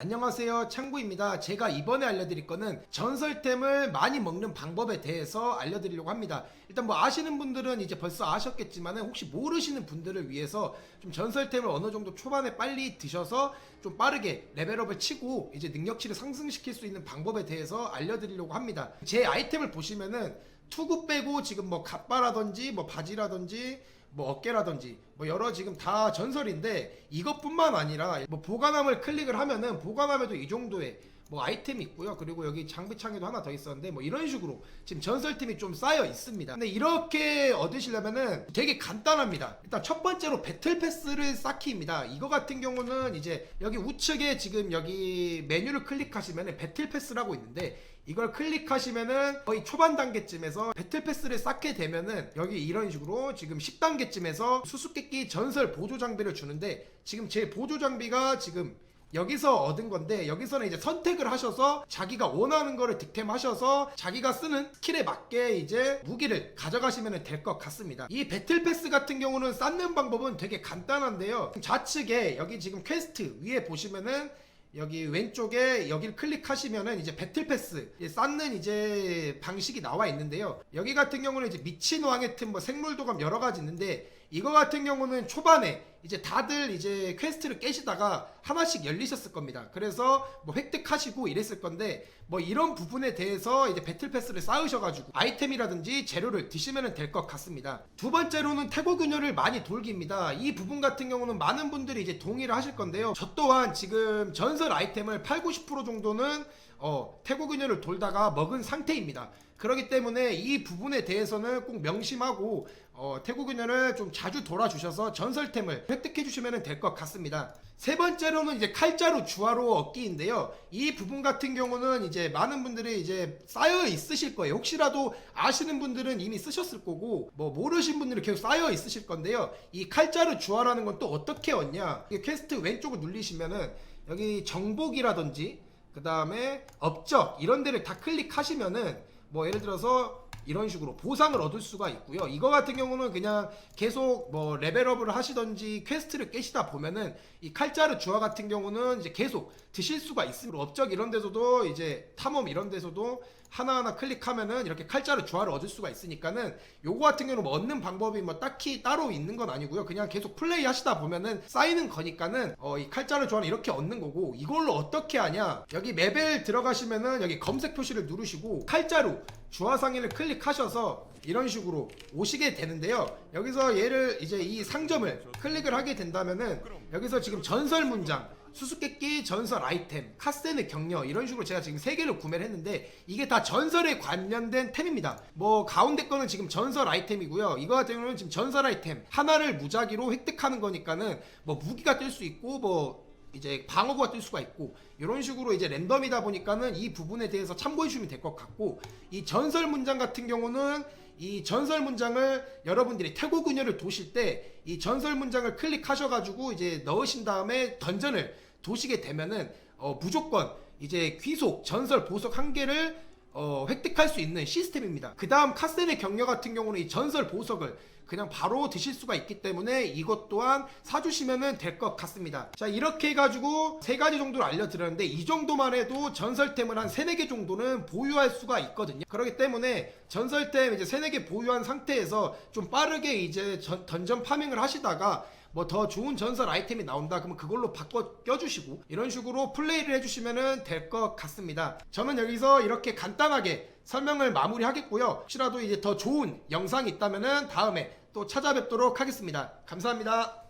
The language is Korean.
안녕하세요 창구입니다. 제가 이번에 알려드릴 거는 전설템을 많이 먹는 방법에 대해서 알려드리려고 합니다. 일단 뭐 아시는 분들은 이제 벌써 아셨겠지만 혹시 모르시는 분들을 위해서 좀 전설템을 어느 정도 초반에 빨리 드셔서 좀 빠르게 레벨업을 치고 이제 능력치를 상승시킬 수 있는 방법에 대해서 알려드리려고 합니다. 제 아이템을 보시면은 투구 빼고 지금 뭐 갑바라든지 뭐 바지라든지 뭐 어깨라든지 뭐 여러 지금 다 전설인데 이것뿐만 아니라 뭐 보관함을 클릭을 하면은 보관함에도 이 정도의 뭐 아이템이 있고요. 그리고 여기 장비창에도 하나 더 있었는데 뭐 이런 식으로 지금 전설템이 좀 쌓여 있습니다. 근데 이렇게 얻으시려면은 되게 간단합니다. 일단 첫 번째로 배틀 패스를 쌓기입니다. 이거 같은 경우는 이제 여기 우측에 지금 여기 메뉴를 클릭하시면은 배틀 패스라고 있는데 이걸 클릭하시면은 거의 초반 단계쯤에서 배틀 패스를 쌓게 되면은 여기 이런 식으로 지금 10단계쯤에서 수수께끼 전설 보조 장비를 주는데 지금 제 보조 장비가 지금 여기서 얻은 건데 여기서는 이제 선택을 하셔서 자기가 원하는 거를 득템하셔서 자기가 쓰는 스킬에 맞게 이제 무기를 가져가시면 될 것 같습니다. 이 배틀 패스 같은 경우는 쌓는 방법은 되게 간단한데요. 좌측에 여기 지금 퀘스트 위에 보시면은 여기 왼쪽에 여기를 클릭하시면은 이제 배틀 패스 쌓는 이제 방식이 나와 있는데요. 여기 같은 경우는 이제 미친 왕의 틈, 뭐 생물도감 여러 가지 있는데 이거 같은 경우는 초반에 이제 다들 이제 퀘스트를 깨시다가 하나씩 열리셨을 겁니다. 그래서 뭐 획득하시고 이랬을 건데 뭐 이런 부분에 대해서 이제 배틀 패스를 쌓으셔가지고 아이템이라든지 재료를 드시면 될 것 같습니다. 두 번째로는 태고 균열을 많이 돌기입니다. 이 부분 같은 경우는 많은 분들이 이제 동의를 하실 건데요. 저 또한 지금 전설 아이템을 8, 90% 정도는 어, 태고 균열을 돌다가 먹은 상태입니다. 그렇기 때문에 이 부분에 대해서는 꼭 명심하고 어, 태고 균열을 좀 자주 돌아주셔서 전설템을 획득해 주시면 될 것 같습니다. 세 번째로는 이제 칼자루 주화로 얻기인데요. 이 부분 같은 경우는 이제 많은 분들이 이제 쌓여 있으실 거예요. 혹시라도 아시는 분들은 이미 쓰셨을 거고 뭐 모르신 분들은 계속 쌓여 있으실 건데요. 이 칼자루 주화라는 건 또 어떻게 얻냐? 이 퀘스트 왼쪽을 누르시면은 여기 정복이라든지 그 다음에 업적 이런 데를 다 클릭하시면은 뭐 예를 들어서 이런 식으로 보상을 얻을 수가 있고요. 이거 같은 경우는 그냥 계속 뭐 레벨업을 하시던지 퀘스트를 깨시다 보면은 이 칼자루 주화 같은 경우는 이제 계속 드실 수가 있습니다. 업적 이런 데서도 이제 탐험 이런 데서도 하나하나 클릭하면은 이렇게 칼자루 주화를 얻을 수가 있으니까는 요거 같은 경우는 뭐 얻는 방법이 뭐 딱히 따로 있는 건 아니고요. 그냥 계속 플레이 하시다 보면은 쌓이는 거니까는 어, 이 칼자루 주화는 이렇게 얻는 거고 이걸로 어떻게 하냐? 여기 레벨 들어가시면은 여기 검색 표시를 누르시고 칼자루 주화 상인을 클릭하셔서 이런 식으로 오시게 되는데요. 여기서 얘를 이제 이 상점을 클릭을 하게 된다면은 여기서 지금 전설 문장 수수께끼 전설 아이템, 카세네 격려 이런 식으로 제가 지금 세 개를 구매를 했는데 이게 다 전설에 관련된 템입니다. 뭐 가운데 거는 지금 전설 아이템이고요. 이거 같은 경우는 지금 전설 아이템 하나를 무작위로 획득하는 거니까는 뭐 무기가 뜰 수 있고 뭐 이제 방어구가 뜰 수가 있고 이런 식으로 이제 랜덤이다 보니까는 이 부분에 대해서 참고해 주시면 될 것 같고 이 전설 문장 같은 경우는 이 전설 문장을 여러분들이 태고 그녀를 도실 때 이 전설 문장을 클릭하셔가지고 이제 넣으신 다음에 던전을 도시게 되면은 어 무조건 이제 귀속 전설 보석 한 개를 어, 획득할 수 있는 시스템입니다. 그 다음 카센의 격려 같은 경우는 이 전설 보석을 그냥 바로 드실 수가 있기 때문에 이것 또한 사주시면 될 것 같습니다. 자, 이렇게 해가지고 세 가지 정도를 알려드렸는데 이 정도만 해도 전설템을 한 세네 개 정도는 보유할 수가 있거든요. 그렇기 때문에 전설템 이제 세네 개 보유한 상태에서 좀 빠르게 이제 전, 던전 파밍을 하시다가 뭐 더 좋은 전설 아이템이 나온다. 그러면 그걸로 바꿔 껴주시고 이런 식으로 플레이를 해주시면 될 것 같습니다. 저는 여기서 이렇게 간단하게 설명을 마무리 하겠고요. 혹시라도 이제 더 좋은 영상이 있다면 다음에 또 찾아뵙도록 하겠습니다. 감사합니다